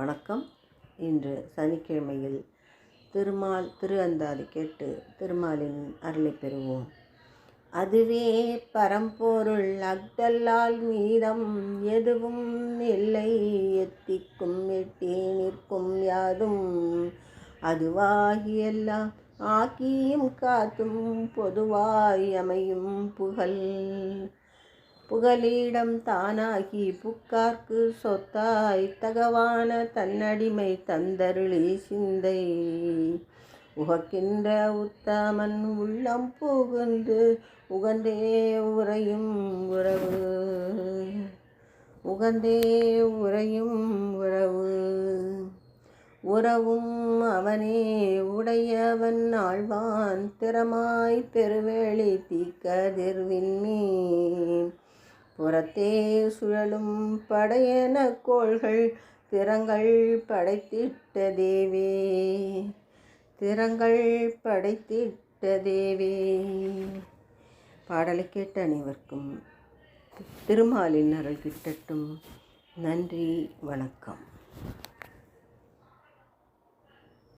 வணக்கம். இன்று சனிக்கிழமையில் திருமால் திரு அந்தாதி கேட்டு திருமாலின் அருளை பெறுவோம். அதுவே பரம்பொருள் அக்தல்லால் மீதம் எதுவும் இல்லை. எத்திக்கும் எட்டி நிற்கும் யாதும் அதுவாகியெல்லாம் ஆக்கியும் காத்தும் பொதுவாய் அமையும் புகழ். புகலிடம் தானாகி புக்கார்க்கு சொத்தாய் தகவான தன்னடிமை தந்தருளி சிந்தை. உகக்கின்ற உத்தமன் உள்ளம் புகுந்து உகந்தே உறையும் உறவு. உகந்தே உறையும் உறவு. உறவும் அவனே உடையவன் ஆழ்வான் திறமாய் பெருவேளி தீக்கதிர்வின்மீன் புறத்தே சுழலும் படையன கோள்கள் திறங்கள் படைத்திட்ட தேவே. திறங்கள் படைத்திட்ட தேவே. பாடலை கேட்ட அனைவருக்கும் திருமாலின் அருள் கிட்டட்டும். நன்றி வணக்கம்.